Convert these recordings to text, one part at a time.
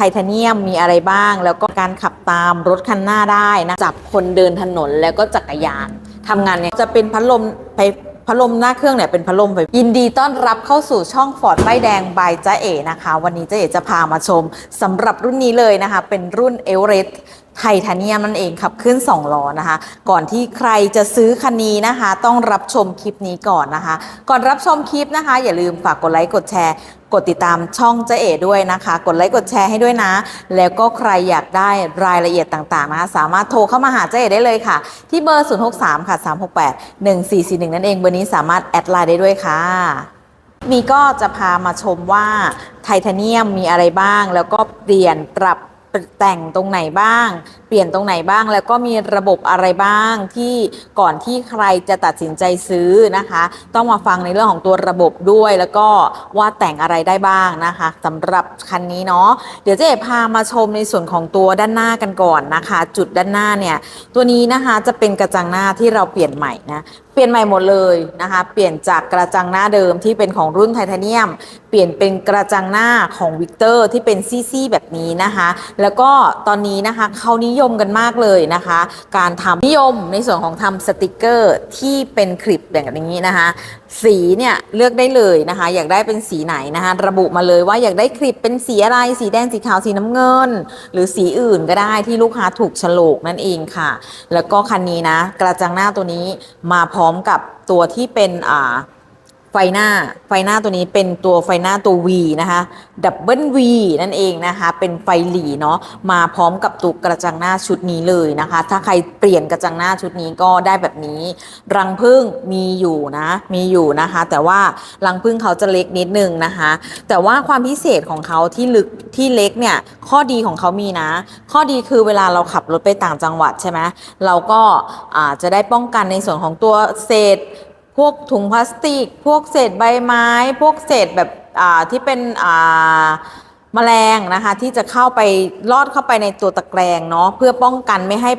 ไทเทเนียมมีอะไรบ้าง แล้วก็การขับตามรถคันหน้าได้นะจับคนเดินถนนแล้วก็จักรยานทำงานเนี่ยจะเป็นพัดลมไปพัดลมหน้าเครื่องเนี่ยเป็นพัดลมไฟยินดีต้อนรับเข้าสู่ช่องฟอร์ดป้ายแดงบายจ้าเอ๋นะคะ วันนี้จ้าเอ๋จะพามาชมสำหรับรุ่นนี้เลยนะคะ เป็นรุ่นเอเวอเรสต์ ไทเทเนียมนั่นเองขับขึ้น2ล้อนะคะ ก่อนที่ใครจะซื้อคันนี้นะคะ ต้องรับชมคลิปนี้ก่อนนะคะ ก่อนรับชมคลิปนะคะ อย่าลืมฝากกดไลค์กดแชร์ กดติดตามช่องเจ๊เอ๋ด้วยนะคะ กดไลค์กดแชร์ให้ด้วยนะ แล้วก็ใครอยากได้รายละเอียดต่างๆนะคะสามารถโทรเข้ามาหาเจ๊เอ๋ได้เลยค่ะ ที่เบอร์ 063 ค่ะ 368 1441 นั่นเองเบอร์นี้สามารถแอดไลน์ได้ด้วยค่ะมีก็จะพามาชมว่าไทเทเนียมมีอะไรบ้าง แล้วก็เปลี่ยนปรับ แต่งตรงไหนบ้าง เปลี่ยนตรงไหนบ้าง แล้วก็มีระบบอะไรบ้างที่ก่อนที่ใครจะตัดสินใจซื้อนะคะ ต้องมาฟังในเรื่องของตัวระบบด้วย แล้วก็ว่าแต่งอะไรได้บ้างนะคะสำหรับคันนี้เนาะเดี๋ยวเจ๊พามาชมในส่วนของตัวด้านหน้ากันก่อนนะคะ จุดด้านหน้าเนี่ยตัวนี้นะคะจะเป็นกระจังหน้าที่เราเปลี่ยนใหม่นะ ปลี่ยนใหม่หมดเลยนะคะ เปลี่ยนจากกระจังหน้าเดิมที่เป็นของรุ่นไทเทเนียม เปลี่ยนเป็นกระจังหน้าของวิกเตอร์ที่เป็นซี่ๆแบบนี้นะคะ แล้วก็ตอนนี้นะคะเขานิยมกันมากเลยนะคะ การทำนิยมในส่วนของทำสติกเกอร์ที่เป็นคลิปแบบนี้นะคะ สีเนี่ยเลือกได้เลยนะคะ อยากได้เป็นสีไหนนะคะ ระบุมาเลยว่าอยากได้คลิปเป็นสีอะไร สีแดงสีขาวสีน้ำเงิน หรือสีอื่นก็ได้ที่ลูกค้าถูกฉลกนั่นเองค่ะ แล้วก็คันนี้นะ กระจังหน้าตัวนี้มาพร้อมกับตัวที่เป็นอ่า ฟหน้าไฟหน้าตัวนี้เป็นตัวไฟหน้าตัว V นะคะดับเบิล V นั่นเองนะคะเป็นไฟหลีเนาะมาพร้อมกับตัวกระจังหน้าชุดนี้เลยนะคะ ถ้าใครเปลี่ยนกระจังหน้าชุดนี้ก็ได้แบบนี้ รังพึ่งมีอยู่นะ มีอยู่นะคะ แต่ว่ารังพึ่งเขาจะเล็กนิดนึงนะคะ แต่ว่าความพิเศษของเขาที่ลึกที่เล็กเนี่ยข้อดีของเขามีนะ ข้อดีคือเวลาเราขับรถไปต่างจังหวัดใช่ไหมเราก็อ่าจะได้ป้องกันในส่วนของตัวเศษ พวกถุงพลาสติก พวกเศษใบไม้ พวกเศษแบบอ่าที่เป็นอ่าแมลงนะคะ ที่จะเข้าไปลอดเข้าไปในตัวตะแกรงเนาะเพื่อป้องกันไม่ให้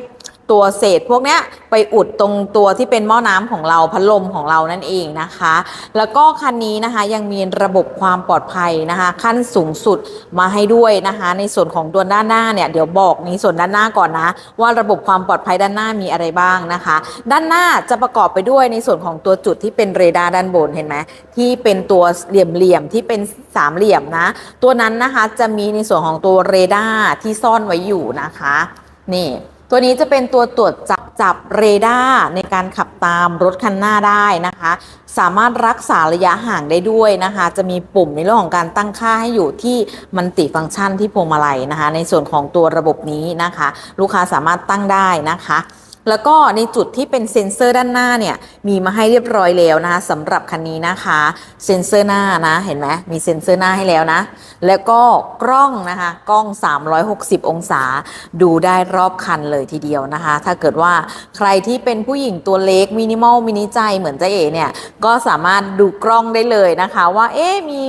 ตัวเศษพวกเนี้ยไปอุดตรงตัวที่เป็นหม้อน้ำของเราพัดลมของเรานั่นเองนะคะ แล้วก็คันนี้นะคะยังมีระบบความปลอดภัยนะคะ ขั้นสูงสุดมาให้ด้วยนะคะ ในส่วนของตัวด้านหน้าเนี่ยเดี๋ยวบอกในส่วนด้านหน้าก่อนนะ ว่าระบบความปลอดภัยด้านหน้ามีอะไรบ้างนะคะ ด้านหน้าจะประกอบไปด้วยในส่วนของตัวจุดที่เป็นเรดาร์ด้านบนเห็นไหมที่เป็นตัวเหลี่ยมๆที่เป็นสามเหลี่ยมนะ ตัวนั้นนะคะจะมีในส่วนของตัวเรดาร์ที่ซ่อนไว้อยู่นะคะ นี่ ตัวนี้จะเป็นตัวตรวจจับจับเรดาร์ในการขับตามรถคันหน้าได้นะคะ สามารถรักษาระยะห่างได้ด้วยนะคะ จะมีปุ่มในเรื่องของการตั้งค่าให้อยู่ที่มันติฟังก์ชันที่พวงมาลัยนะคะ ในส่วนของตัวระบบนี้นะคะ ลูกค้าสามารถตั้งได้นะคะ แล้วก็ในจุดที่เป็นเซ็นเซอร์ด้านหน้าเนี่ยมีมาให้เรียบร้อยแล้วนะคะสำหรับคันนี้นะคะเซ็นเซอร์หน้านะเห็นไหมมีเซ็นเซอร์หน้าให้แล้วนะ แล้วก็กล้องนะคะกล้อง 360 องศา ดูได้รอบคันเลยทีเดียวนะคะ ถ้าเกิดว่าใครที่เป็นผู้หญิงตัวเล็กมินิมอลมินิใจเหมือนเจ๊เอ๋เนี่ยก็สามารถดูกล้องได้เลยนะคะ ว่าเอ๊ะมี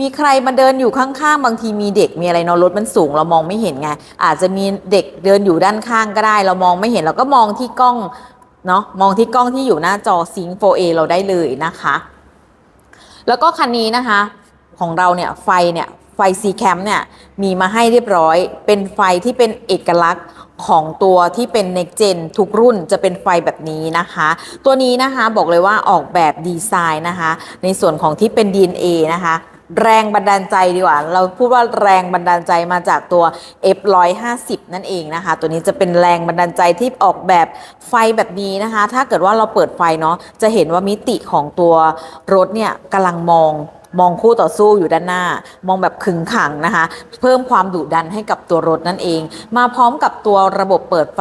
มีใครมาเดินอยู่ข้างๆ บางทีมีเด็กมีอะไรเนอะรถมันสูงเรามองไม่เห็นไงอาจจะมีเด็กเดินอยู่ด้านข้างก็ได้ เรามองไม่เห็นเราก็มองที่กล้องเนาะมองที่กล้องที่อยู่หน้าจอซิง 4A เราได้เลยนะคะ แล้วก็คันนี้นะคะของเราเนี่ยไฟเนี่ยไฟ C cam เนี่ยมีมาให้เรียบร้อย เป็นไฟที่เป็นเอกลักษณ์ของตัวที่เป็น next gen ทุกรุ่นจะเป็นไฟแบบนี้นะคะ ตัวนี้นะคะบอกเลยว่าออกแบบดีไซน์นะคะ ในส่วนของที่เป็น DNA นะคะ แรงบันดาลใจดีกว่า เราพูดว่าแรงบันดาลใจมาจากตัว F150 นั่นเองนะคะ ตัวนี้จะเป็นแรงบันดาลใจที่ออกแบบไฟแบบนี้นะคะ ถ้าเกิดว่าเราเปิดไฟเนาะจะเห็นว่ามิติของตัวรถเนี่ยกำลังมอง มองคู่ต่อสู้อยู่ด้านหน้า มองแบบขึงขังนะคะ เพิ่มความดุดันให้กับตัวรถนั่นเอง มาพร้อมกับตัวระบบเปิดไฟ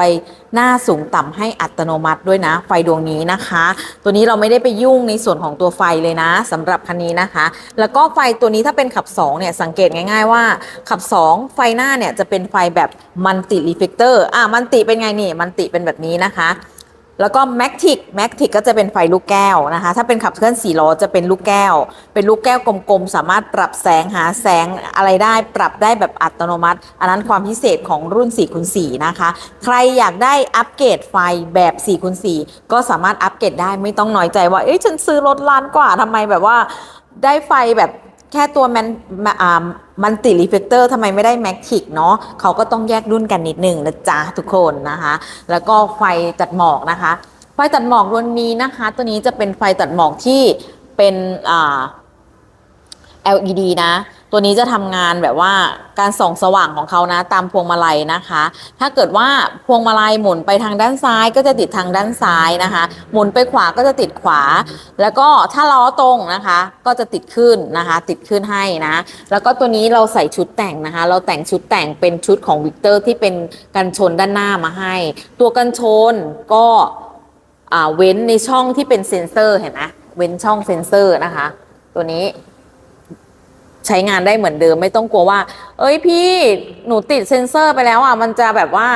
หน้าสูงต่ำให้อัตโนมัติด้วยนะ ไฟดวงนี้นะคะ ตัวนี้เราไม่ได้ไปยุ่งในส่วนของตัวไฟเลยนะสำหรับคันนี้นะคะ แล้วก็ไฟตัวนี้ถ้าเป็นขับ2เนี่ยสังเกตง่าย ๆ ว่าขับ 2 ไฟหน้าเนี่ยจะเป็นไฟแบบมันติรีเฟกเตอร์อะมันติเป็นไงนี่มันติเป็นแบบนี้นะคะ แล้วก็ m a c t i c m a c t i c ก็จะเป็นไฟลูกแก้วนะคะ ถ้าเป็นขับเคลื่อน4ล้อจะเป็นลูกแก้ว เป็นลูกแก้วกลมๆ สามารถปรับแสงหาแสงอะไรได้ ปรับได้แบบอัตโนมัติ อันนั้นความพิเศษของรุ่น4คูณ4นะคะ ใครอยากได้อัปเกรดไฟแบบ4คูณ4ก็สามารถอัปเกรดได้ไม่ต้องน้อยใจว่า เอ้ยฉันซื้อรถล้านกว่าทำไมแบบว่าได้ไฟแบบ แค่ตัวแมนมันติรีเฟกเตอร์ทำไมไม่ได้แมกทิกเนาะเขาก็ต้องแยกรุ่นกันนิดนึงนะจ๊ะทุกคนนะคะ แล้วก็ไฟตัดหมอกนะคะ ไฟตัดหมอกรุ่นนี้นะคะ ตัวนี้จะเป็นไฟตัดหมอกที่เป็นอ่า LED นะ ตัวนี้จะทำงานแบบว่าการส่องสว่างของเขานะ ตามพวงมาลัยนะคะ ถ้าเกิดว่าพวงมาลัยหมุนไปทางด้านซ้ายก็จะติดทางด้านซ้ายนะคะ หมุนไปขวาก็จะติดขวา แล้วก็ถ้าล้อตรงนะคะ ก็จะติดขึ้นนะคะ ติดขึ้นให้นะ แล้วก็ตัวนี้เราใส่ชุดแต่งนะคะ เราแต่งชุดแต่งเป็นชุดของวิกเตอร์ที่เป็นกันชนด้านหน้ามาให้ ตัวกันชนก็เว้นในช่องที่เป็นเซนเซอร์เห็นไหมเว้นช่องเซนเซอร์นะคะ ตัวนี้ ใช้งานได้เหมือนเดิม ไม่ต้องกลัวว่า เอ้ยพี่หนูติดเซ็นเซอร์ไปแล้วอะมันจะแบบว่า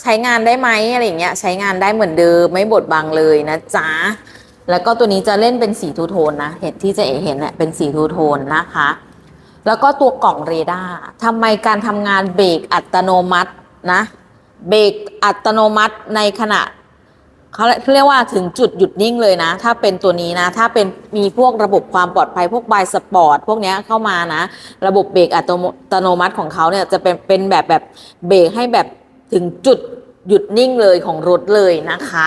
ใช้งานได้ไหมอะไรอย่างเงี้ยใช้งานได้เหมือนเดิมไม่บดบังเลยนะจ๊ะแล้วก็ตัวนี้จะเล่นเป็นสีทูโทนนะเห็นที่จะเอเห็นเนี่ยเป็นสีทูโทนนะคะ แล้วก็ตัวกล่องเรดาร์ทำไมการทำงานเบรกอัตโนมัตินะเบรกอัตโนมัติในขณะ เขาเรียกว่าถึงจุดหยุดนิ่งเลยนะ ถ้าเป็นตัวนี้นะ ถ้าเป็นมีพวกระบบความปลอดภัยพวกบายสปอร์ตพวกนี้เข้ามานะ ระบบเบรกอัตโนมัติของเขาเนี่ยจะเป็นเป็นแบบแบบเบรกให้แบบถึงจุดหยุดนิ่งเลยของรถเลยนะคะ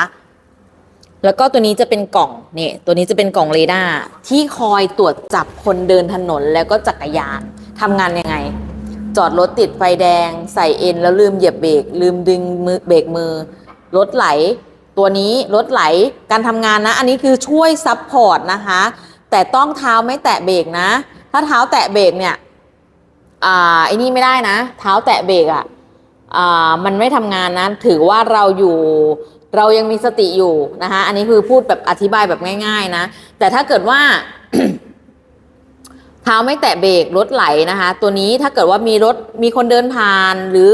แล้วก็ตัวนี้จะเป็นกล่องนี่ตัวนี้จะเป็นกล่องเรดาร์ที่คอยตรวจจับคนเดินถนนแล้วก็จักรยานทำงานยังไง จอดรถติดไฟแดง ใส่เอ็นแล้วลืมเหยียบเบรกลืมดึงมือเบรกมือรถไหล ตัวนี้รถไหลการทำงานนะ อันนี้คือช่วยซับพอร์ตนะคะ แต่ต้องเท้าไม่แตะเบรกนะ ถ้าเท้าแตะเบรกเนี่ยอ่าไอ้นี่ไม่ได้นะ เท้าแตะเบรกอะอ่ามันไม่ทำงานนะ ถือว่าเราอยู่เรายังมีสติอยู่นะคะ อันนี้คือพูดแบบอธิบายแบบง่าย ๆนะ แต่ถ้าเกิดว่า เท้าไม่แตะเบรกรถไหลนะคะ ตัวนี้ถ้าเกิดว่ามีรถมีคนเดินผ่านหรือ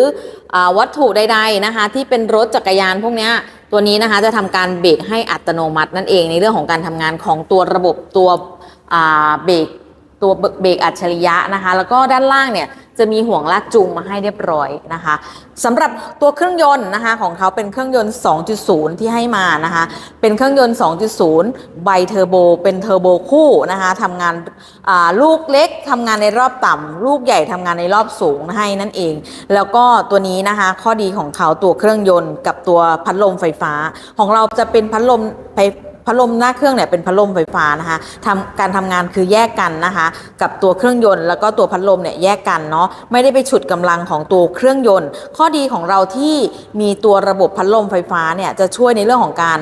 อาวัตถุใด ๆนะคะ ที่เป็นรถจักรยานพวกเนี้ย ตัวนี้นะคะจะทำการเบรกให้อัตโนมัตินั่นเองในเรื่องของการทำงานของตัวระบบตัวเบรกตัวเบรกอัจฉริยะนะคะ แล้วก็ด้านล่างเนี่ย จะมีห่วงลากจูงมาให้เรียบร้อยนะคะสำหรับตัวเครื่องยนต์นะคะของเขาเป็นเครื่องยนต์ 2.0 ที่ให้มานะคะ เป็นเครื่องยนต์ 2.0 ไบเทอร์โบ เป็นเทอร์โบคู่นะคะทำงานาลูกเล็กทำงานในรอบต่ำลูกใหญ่ทำงานในรอบสูงให้นั่นเอง แล้วก็ตัวนี้นะคะข้อดีของเขาตัวเครื่องยนต์กับตัวพัดลมไฟฟ้า ของเราจะเป็นพัดลมไฟ พัดลมหน้าเครื่องเนี่ยเป็นพัดลมไฟฟ้านะคะทำการทำงานคือแยกกันนะคะ กับตัวเครื่องยนต์แล้วก็ตัวพัดลมเนี่ยแยกกันเนาะไม่ได้ไปฉุดกำลังของตัวเครื่องยนต์ ข้อดีของเราที่มีตัวระบบพัดลมไฟฟ้าเนี่ยจะช่วยในเรื่องของการ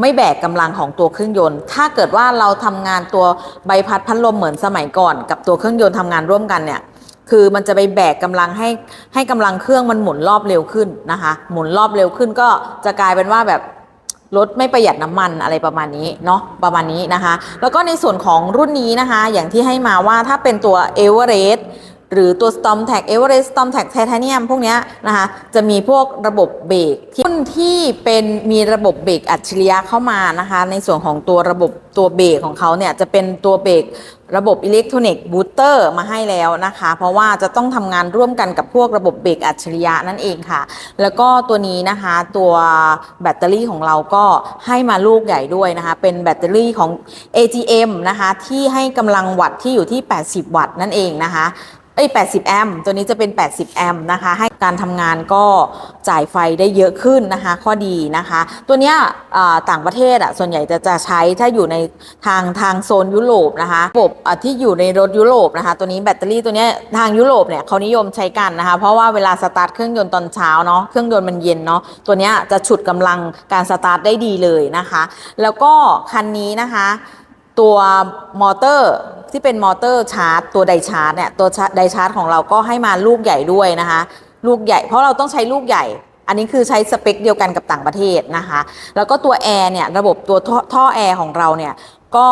ไม่แบกกำลังของตัวเครื่องยนต์ ถ้าเกิดว่าเราทำงานตัวใบพัดพัดลมเหมือนสมัยก่อน กับตัวเครื่องยนต์ทำงานร่วมกันเนี่ยคือมันจะไปแบกกำลังให้ให้กำลังเครื่องมันหมุนรอบเร็วขึ้นนะคะ หมุนรอบเร็วขึ้นก็จะกลายเป็นว่าแบบ รถไม่ประหยัดน้ำมันอะไรประมาณนี้เนาะประมาณนี้นะคะ แล้วก็ในส่วนของรุ่นนี้นะคะ อย่างที่ให้มาว่าถ้าเป็นตัวเอเวอเรส หรือตัว Storm Tag Everest Storm Tag Titanium พวกนี้นะคะจะมีพวกระบบเบรกที่รุ่นที่เป็นมีระบบเบรกอัจฉริยะเข้ามานะคะ ในส่วนของตัวระบบตัวเบรกของเขาเนี่ยจะเป็นตัวเบรกระบบอิเล็กทรอนิกส์บูสเตอร์มาให้แล้วนะคะ เพราะว่าจะต้องทำงานร่วมกันกับพวกระบบเบรกอัจฉริยะนั่นเองค่ะ แล้วก็ตัวนี้นะคะตัวแบตเตอรี่ของเราก็ให้มาลูกใหญ่ด้วยนะคะ เป็นแบตเตอรี่ของ AGM นะคะที่ให้กำลังวัตต์ที่อยู่ที่ 80 วัตต์นั่นเองนะคะ เอ้ย80 แอมป์ ตัวนี้จะเป็น 80 แอมป์นะคะ ให้การทำงานก็จ่ายไฟได้เยอะขึ้นนะคะ ข้อดีนะคะ ตัวเนี้ยต่างประเทศอะ ส่วนใหญ่จะจะใช้ถ้าอยู่ในทางทางโซนยุโรปนะคะระบบที่อยู่ในรถยุโรปนะคะ ตัวนี้แบตเตอรี่ตัวเนี้ยทางยุโรปเนี่ยเขานิยมใช้กันนะคะ เพราะว่าเวลาสตาร์ทเครื่องยนต์ตอนเช้าเนาะ เครื่องยนต์มันเย็นเนาะ ตัวเนี้ยจะฉุดกำลังการสตาร์ทได้ดีเลยนะคะ แล้วก็คันนี้นะคะ ตัวมอเตอร์ที่เป็นมอเตอร์ชาร์จ ตัวไดชาร์จเนี่ยตัวไดชาร์จของเราก็ให้มาลูกใหญ่ด้วยนะคะ ลูกใหญ่เพราะเราต้องใช้ลูกใหญ่ อันนี้คือใช้สเปคเดียวกันกับต่างประเทศนะคะ แล้วก็ตัวแอร์เนี่ยระบบตัวท่อท่อแอร์ของเราเนี่ยก็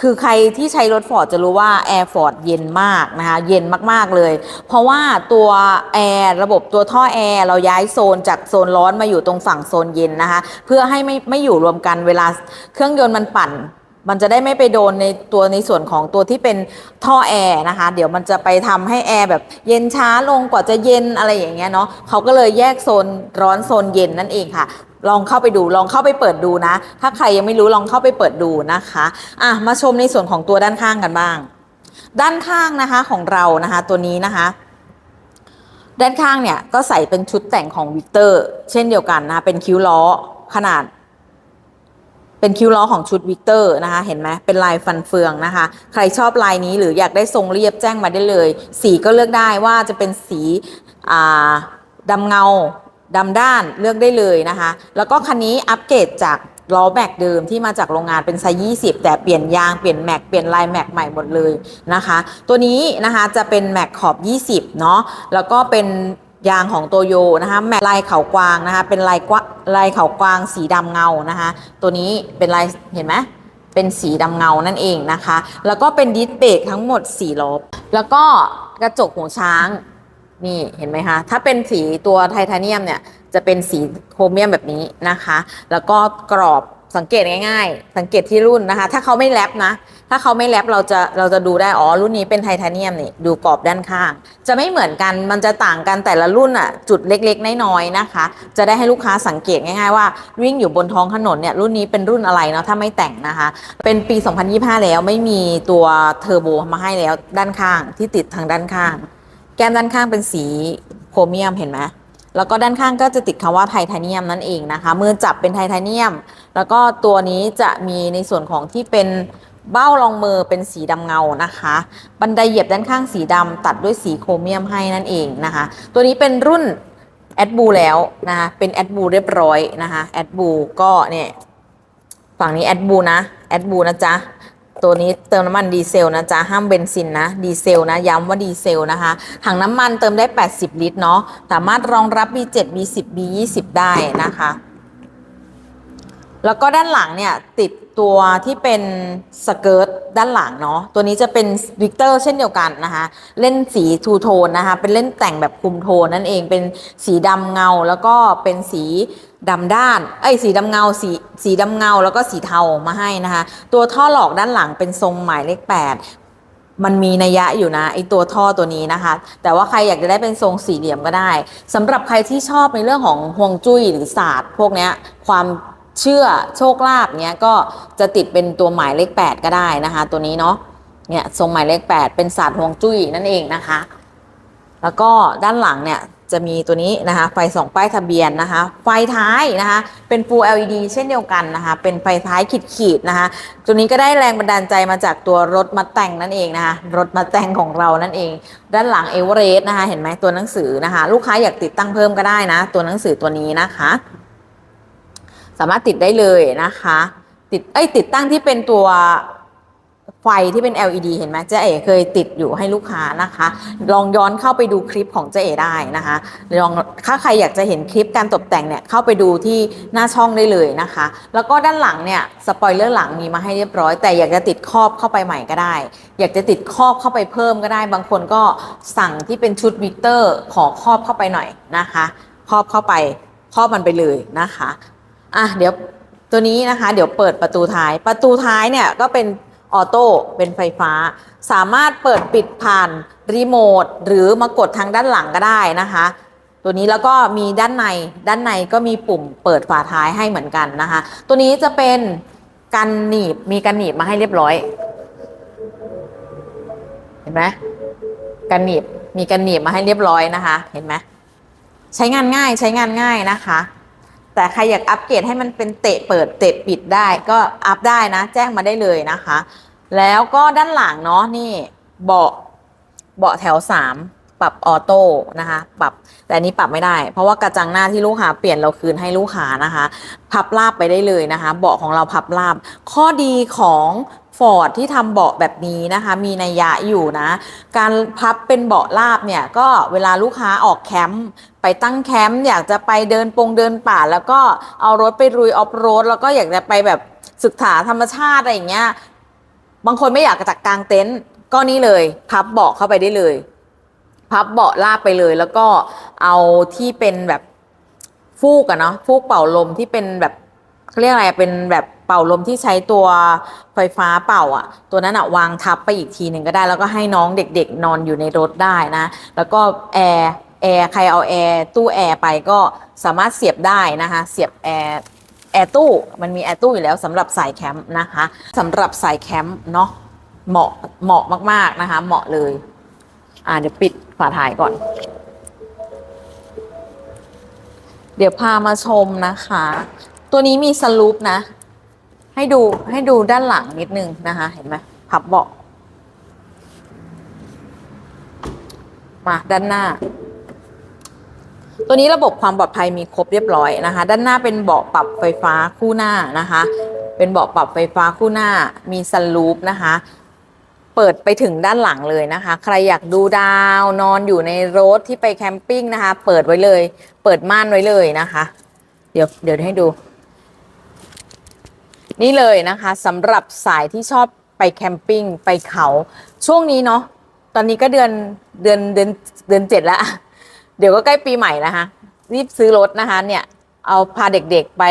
คือใครที่ใช้รถฟอร์ดจะรู้ว่าแอร์ฟอร์ดเย็นมากนะคะเย็นมากๆเลย เพราะว่าตัวแอร์ระบบตัวท่อแอร์เราย้ายโซนจากโซนร้อนมาอยู่ตรงฝั่งโซนเย็นนะคะ เพื่อให้ไม่ไม่อยู่รวมกันเวลาเครื่องยนต์มันปั่น มันจะได้ไม่ไปโดนในตัวในส่วนของตัวที่เป็นท่อแอร์นะคะ เดี๋ยวมันจะไปทำให้แอร์แบบเย็นช้าลงกว่าจะเย็นอะไรอย่างเงี้ยเนาะเขาก็เลยแยกโซนร้อนโซนเย็นนั่นเองค่ะ ลองเข้าไปดูลองเข้าไปเปิดดูนะ ถ้าใครยังไม่รู้ลองเข้าไปเปิดดูนะคะอะมาชมในส่วนของตัวด้านข้างกันบ้าง ด้านข้างนะคะของเรานะคะตัวนี้นะคะด้านข้างเนี่ยก็ใส่เป็นชุดแต่งของวิกเตอร์ เช่นเดียวกันนะคะเป็นคิ้วล้อขนาด เป็นคิ้วล้อของชุดวิกเตอร์นะคะ เห็นไหมเป็นลายฟันเฟืองนะคะ ใครชอบลายนี้หรืออยากได้ทรงเรียบแจ้งมาได้เลย สีก็เลือกได้ว่าจะเป็นสีดำเงาดำด้านเลือกได้เลยนะคะ แล้วก็คันนี้อัปเกรดจากล้อแม็กเดิมที่มาจากโรงงานเป็นไซส์20 แต่เปลี่ยนยางเปลี่ยนแม็กเปลี่ยนลายแม็กใหม่หมดเลยนะคะ ตัวนี้นะคะจะเป็นแม็กขอบ 20 เนาะแล้วก็เป็น ยางของโตโยนะคะแม็กลายเขากวางนะคะเป็นลายกวลายเขากวางสีดำเงานะคะตัวนี้เป็นลายเห็นไหมเป็นสีดำเงานั่นเองนะคะ แล้วก็เป็นดิสเบรกทั้งหมด4ล้อแล้วก็กระจกหูช้างนี่เห็นไหมคะ ถ้าเป็นสีตัวไทเทเนียมเนี่ยจะเป็นสีโครเมียมแบบนี้นะคะ แล้วก็กรอบสังเกตง่ายๆ สังเกตที่รุ่นนะคะ ถ้าเขาไม่แรปนะ ถ้าเขาไม่แรปเราจะเราจะดูได้อ๋อรุ่นนี้เป็นไทเทเนียมนี่ดูกรอบด้านข้าง จะไม่เหมือนกันมันจะต่างกันแต่ละรุ่นอะจุดเล็กๆน้อยๆนะคะ จะได้ให้ลูกค้าสังเกตง่ายๆว่าวิ่งอยู่บนท้องถนนเนี่ยรุ่นนี้เป็นรุ่นอะไรเนาะถ้าไม่แต่งนะคะ เป็นปี 2025 แล้วไม่มีตัวเทอร์โบมาให้แล้วด้านข้างที่ติดทางด้านข้าง แก้มด้านข้างเป็นสีโครเมียมเห็นไหมแล้วก็ด้านข้างก็จะติดคำว่าไทเทเนียมนั่นเองนะคะ มือจับเป็นไทเทเนียม แล้วก็ตัวนี้จะมีในส่วนของที่เป็น เบ้ารองมือเป็นสีดำเงานะคะ บันไดเหยียบด้านข้างสีดำตัดด้วยสีโครเมียมให้นั่นเองนะคะ ตัวนี้เป็นรุ่นแอดบูแล้วนะคะเป็นแอดบูเรียบร้อยนะคะแอดบูก็เนี่ยฝั่งนี้แอดบูนะแอดบูนะจ๊ะตัวนี้เติมน้ำมันดีเซลนะจ๊ะห้ามเบนซินนะดีเซลนะย้ำว่าดีเซลนะคะถังน้ำมันเติมได้ 80 ลิตรเนาะสามารถรองรับ B7 B10 B20 ได้นะคะ แล้วก็ด้านหลังเนี่ยติดตัวที่เป็นสเกิร์ตด้านหลังเนาะตัวนี้จะเป็นวิกเตอร์เช่นเดียวกันนะคะ เล่นสีทูโทนนะคะ เป็นเล่นแต่งแบบคุมโทนนั่นเองเป็นสีดำเงาแล้วก็เป็นสีดำด้านเอ้สีดำเงาสีสีดำเงาแล้วก็สีเทามาให้นะคะ ตัวท่อหลอกด้านหลังเป็นทรงหมายเลข8มันมีนัยยะอยู่นะไอตัวท่อตัวนี้นะคะ แต่ว่าใครอยากจะได้เป็นทรงสี่เหลี่ยมก็ได้สำหรับใครที่ชอบในเรื่องของห่วงจุ้ยหรือศาสตร์ พวกเนี้ยความ เชื่อโชคลาภเนี้ยก็จะติดเป็นตัวหมายเลข 8 ก็ได้นะคะ ตัวนี้เนาะเนี่ยทรงหมายเลข 8 เป็นศาสตร์ห่วงจุ้ยนั่นเองนะคะ แล้วก็ด้านหลังเนี่ยจะมีตัวนี้นะคะ ไฟสองป้ายทะเบียนนะคะ ไฟท้ายนะคะ เป็น Full LED เช่นเดียวกันนะคะ เป็นไฟท้ายขีดๆนะคะ ตัวนี้ก็ได้แรงบันดาลใจมาจากตัวรถมาแต่งนั่นเองนะคะ รถมาแต่งของเรานั่นเอง ด้านหลังเอเวอเรสต์นะคะ เห็นไหมตัวหนังสือนะคะ ลูกค้าอยากติดตั้งเพิ่มก็ได้นะ ตัวหนังสือตัวนี้นะคะ สามารถติดได้เลยนะคะ ติดเอ้ยติดตั้งที่เป็นตัวไฟที่เป็น LED เห็นไหมเจ๊เอ๋เคยติดอยู่ให้ลูกค้านะคะ ลองย้อนเข้าไปดูคลิปของเจ๊เอ๋ได้นะคะลองถ้าใครอยากจะเห็นคลิปการตกแต่งเนี่ยเข้าไปดูที่หน้าช่องได้เลยนะคะ แล้วก็ด้านหลังเนี่ยสปอยเลอร์หลังมีมาให้เรียบร้อย แต่อยากจะติดครอบเข้าไปใหม่ก็ได้ อยากจะติดครอบเข้าไปเพิ่มก็ได้ บางคนก็สั่งที่เป็นชุดวิกเตอร์ขอครอบเข้าไปหน่อยนะคะ ครอบเข้าไปครอบมันไปเลยนะคะ อะเดี๋ยวตัวนี้นะคะเดี๋ยวเปิดประตูท้าย ประตูท้ายเนี่ยก็เป็นออโต้เป็นไฟฟ้า สามารถเปิดปิดผ่านรีโมทหรือมากดทางด้านหลังก็ได้นะคะ ตัวนี้แล้วก็มีด้านในด้านในก็มีปุ่มเปิดฝาท้ายให้เหมือนกันนะคะ ตัวนี้จะเป็นกันหนีบมีกันหนีบมาให้เรียบร้อย เห็นไหมกันหนีบมีกันหนีบมาให้เรียบร้อยนะคะ เห็นไหมใช้งานง่ายใช้งานง่ายนะคะ แต่ใครอยากอัปเกรดให้มันเป็นเตะเปิดเตะปิดได้ก็อัปได้นะ แจ้งมาได้เลยนะคะ แล้วก็ด้านหลังเนาะนี่เบาะเบาะแถว 3 ปรับออโต้นะคะ ปรับแต่นี้ปรับไม่ได้ เพราะว่ากระจังหน้าที่ลูกค้าเปลี่ยนเราคืนให้ลูกค้านะคะ พับราบไปได้เลยนะคะ เบาะของเราพับราบ ข้อดีของ ฟอร์ดที่ทำเบาะแบบนี้นะคะ มีนัยยะอยู่นะ การพับเป็นเบาะราบเนี่ย ก็เวลาลูกค้าออกแคมป์ไปตั้งแคมป์อยากจะไปเดินปงเดินป่า แล้วก็เอารถไปรุยออฟโรดแล้วก็อยากจะไปแบบศึกษาธรรมชาติอะไรอย่างเงี้ยบางคนไม่อยากจะกางเต็นท์ก็นี่เลย พับเบาะเข้าไปได้เลย พับเบาะลาบไปเลย แล้วก็เอาที่เป็นแบบฟูกอะเนาะฟูกเป่าลมที่เป็นแบบ เขาเรียกอะไรเป็นแบบเป่าลมที่ใช้ตัวไฟฟ้าเป่าอะตัวนั้นอะวางทับไปอีกทีหนึ่งก็ได้ แล้วก็ให้น้องเด็กๆ นอนอยู่ในรถได้นะ แล้วก็แอร์แอร์ใครเอาแอร์ตู้แอร์ไปก็สามารถเสียบได้นะคะ เสียบแอร์แอร์ตู้มันมีแอร์ตู้อยู่แล้วสำหรับสายแคมป์นะคะสำหรับสายแคมป์เนาะเหมาะเหมาะมากๆนะคะ เหมาะเลย อ่าเดี๋ยวปิดฝาถ่ายก่อน เดี๋ยวพามาชมนะคะ ตัวนี้มีสลูปนะ ให้ดูให้ดูด้านหลังนิดนึงนะคะ เห็นไหมพับเบาะมาด้านหน้า ตัวนี้ระบบความปลอดภัยมีครบเรียบร้อยนะคะ ด้านหน้าเป็นเบาะปรับไฟฟ้าคู่หน้านะคะ เป็นเบาะปรับไฟฟ้าคู่หน้า มีสลูปนะคะเปิดไปถึงด้านหลังเลยนะคะ ใครอยากดูดาวนอนอยู่ในรถที่ไปแคมปิ้งนะคะ เปิดไว้เลย เปิดม่านไว้เลยนะคะ เดี๋ยวเดี๋ยวให้ดู นี่เลยนะคะสำหรับสายที่ชอบไปแคมปิ้งไปเขาช่วงนี้เนาะตอนนี้ก็เดือนเดือนเดือนเดือนเจ็ดแล้วเดี๋ยวก็ใกล้ปีใหม่แล้วฮะรีบซื้อรถนะคะเนี่ยเอาพาเด็กๆไป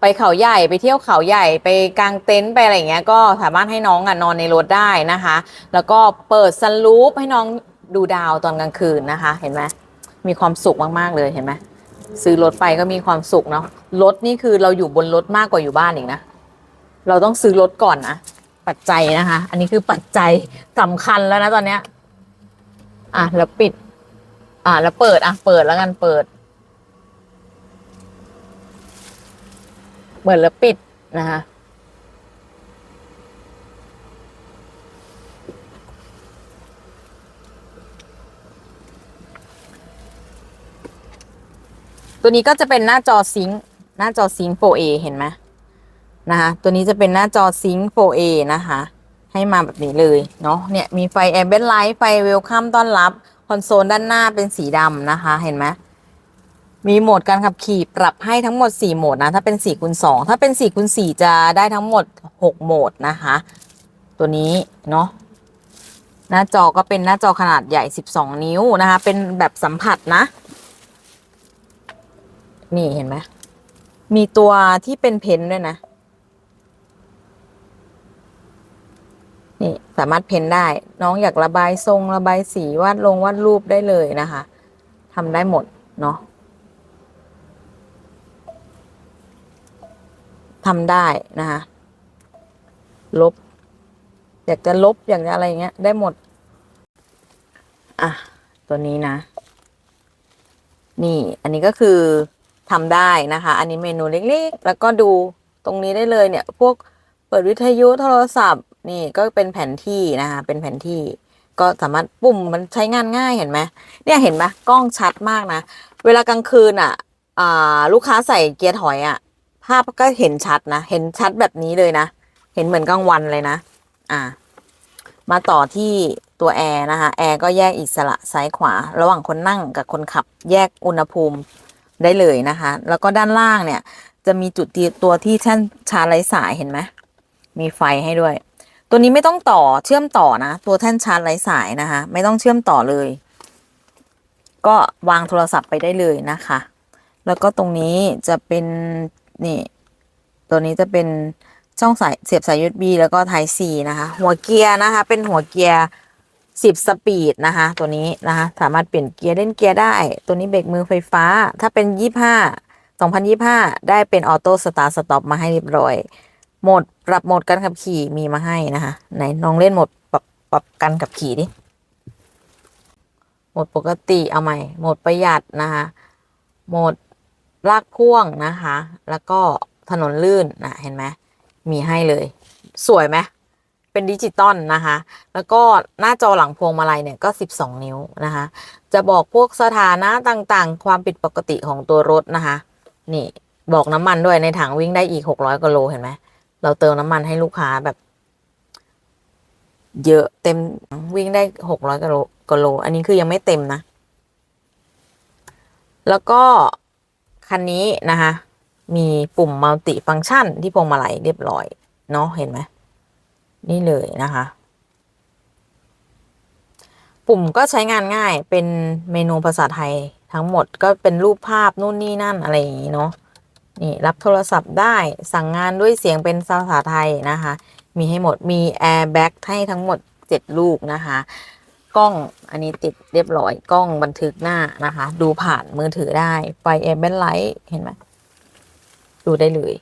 ไปเขาใหญ่ไปเที่ยวเขาใหญ่ไปกางเต็นท์ไปอะไรอย่างเงี้ยก็สามารถให้น้องอะนอนในรถได้นะคะ แล้วก็เปิดซันรูปให้น้องดูดาวตอนกลางคืนนะคะ เห็นไหมมีความสุขมากๆเลยเห็นไหมซื้อรถไปก็มีความสุขเนาะรถนี่คือเราอยู่บนรถมากกว่าอยู่บ้านอีกนะ เราต้องซื้อรถก่อนนะ ปัจจัยนะคะ อันนี้คือปัจจัยสำคัญแล้วนะตอนเนี้ย อะแล้วปิด อะแล้วเปิด อะ เปิดแล้วกันเปิด เปิดแล้วปิดนะคะตัวนี้ก็จะเป็นหน้าจอซิงค์หน้าจอซิงค์ 4A เห็นไหม นะคะตัวนี้จะเป็นหน้าจอซิงค์ 4A นะคะ ให้มาแบบนี้เลยเนาะเนี่ยมีไฟแอร์เบนไลท์ไฟเวลคัมต้อนรับ คอนโซลด้านหน้าเป็นสีดำนะคะ เห็นไหมมีโหมดการขับขี่ปรับให้ทั้งหมด 4 โหมดนะ ถ้าเป็น4คูณ2ถ้าเป็น4คูณ4จะได้ทั้งหมด 6 โหมดนะคะ ตัวนี้เนาะหน้าจอก็เป็นหน้าจอขนาดใหญ่ 12 นิ้วนะคะ เป็นแบบสัมผัสนะ นี่เห็นไหมมีตัวที่เป็นเพนท์ด้วยนะ นี่สามารถเพ้นได้ น้องอยากระบายทรงระบายสีวาดลงวาดรูปได้เลยนะคะทำได้หมดเนาะทำได้นะคะลบ อยากจะลบอยากจะอะไรเงี้ยได้หมด อะ ตัวนี้นะ นี่ อันนี้ก็คือทำได้นะคะ อันนี้เมนูเล็กๆ แล้วก็ดูตรงนี้ได้เลยเนี่ย พวกเปิดวิทยุโทรศัพท์ นี่ก็เป็นแผนที่นะคะเป็นแผนที่ก็สามารถปุ่มมันใช้งานง่ายเห็นไหมเนี่ยเห็นไหมกล้องชัดมากนะ เวลากลางคืนอะอ่าลูกค้าใส่เกียร์ถอยอะ ภาพก็เห็นชัดนะ เห็นชัดแบบนี้เลยนะ เห็นเหมือนกลางวันเลยนะ อ่า มาต่อที่ตัวแอร์นะคะ แอร์ก็แยกอิสระซ้ายขวา ระหว่างคนนั่งกับคนขับ แยกอุณหภูมิได้เลยนะคะ แล้วก็ด้านล่างเนี่ย จะมีจุดตีตัวที่แท่นชาร์จไร้สายเห็นไหมมีไฟให้ด้วย ตัวนี้ไม่ต้องต่อเชื่อมต่อนะ ตัวแท่นชาร์จไร้สายนะคะ ไม่ต้องเชื่อมต่อเลย ก็วางโทรศัพท์ไปได้เลยนะคะ แล้วก็ตรงนี้จะเป็นนี่ ตัวนี้จะเป็นช่องสายเสียบสาย USB แล้วก็ Type C นะคะ หัวเกียร์นะคะ เป็นหัวเกียร์10สปีดนะคะ ตัวนี้นะคะสามารถเปลี่ยนเกียร์เล่นเกียร์ได้ ตัวนี้เบรกมือไฟฟ้า ถ้าเป็น25 2025ได้เป็นออโต้สตาร์สต็อปมาให้เรียบร้อย โหมดปรับโหมดการขับขี่มีมาให้นะคะไหนลองเล่นโหมดปรับปรับการขับขี่ดิโหมดปกติเอาใหม่โหมดประหยัดนะคะโหมดลากพ่วงนะคะ แล้วก็ถนนลื่นนะเห็นไหมมีให้เลย สวยไหมเป็นดิจิตอลนะคะ แล้วก็หน้าจอหลังพวงมาลัยเนี่ยก็ 12 นิ้วนะคะ จะบอกพวกสถานะต่างๆ ความผิดปกติของตัวรถนะคะ นี่บอกน้ำมันด้วยในถังวิ่งได้อีก 600กิโลเห็นไหม เราเติมน้ำมันให้ลูกค้าแบบ เยอะเต็มวิ่งได้600กิโลกิโล อันนี้คือยังไม่เต็มนะ แล้วก็ คันนี้นะคะ มีปุ่มมัลติฟัง c t ชันที่พวงมาลัยเรียบร้อย เนาะเห็นไหม นี่เลยนะคะ ปุ่มก็ใช้งานง่ายเป็นเมนูภาษาไทยทั้งหมดก็เป็นรูปภาพนู่นนี่นั่นอะไรอย่างนี้เนาะ นี่รับโทรศัพท์ได้สั่งงานด้วยเสียงเป็นภาษาไทยนะคะ มีให้หมดมีแอร์แบ็กให้ทั้งหมด 7 ลูกนะคะ กล้องอันนี้ติดเรียบร้อยกล้องบันทึกหน้านะคะ ดูผ่านมือถือได้ ไฟแอร์แบ็คไลท์เห็นไหมดูได้เลย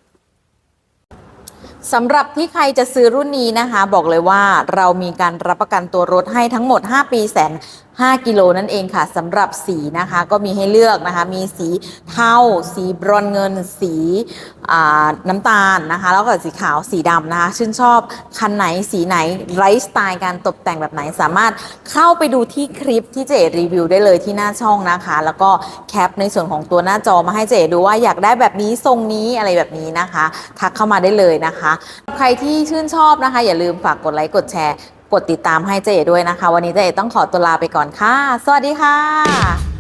สำหรับที่ใครจะซื้อรุ่นนี้นะคะ บอกเลยว่าเรามีการรับประกันตัวรถให้ทั้งหมด 5 ปีแสน5 กิโลนั่นเองค่ะสำหรับสีนะคะก็มีให้เลือกนะคะ มีสีเทาสีบรอนเงิน สีน้ำตาลนะคะ แล้วก็สีขาวสีดำนะคะ ชื่นชอบคันไหนสีไหนไลฟ์สไตล์การตกแต่งแบบไหนสามารถเข้าไปดูที่คลิปที่เจรีวิวได้เลยที่หน้าช่องนะคะ แล้วก็แคปในส่วนของตัวหน้าจอมาให้เจดูว่าอยากได้แบบนี้ทรงนี้อะไรแบบนี้นะคะ ทักเข้ามาได้เลยนะคะ ใครที่ชื่นชอบนะคะ อย่าลืมฝากกดไลค์กดแชร์ กดติดตามให้เจด้วยนะคะ วันนี้เจต้องขอตัวลาไปก่อนค่ะ สวัสดีค่ะ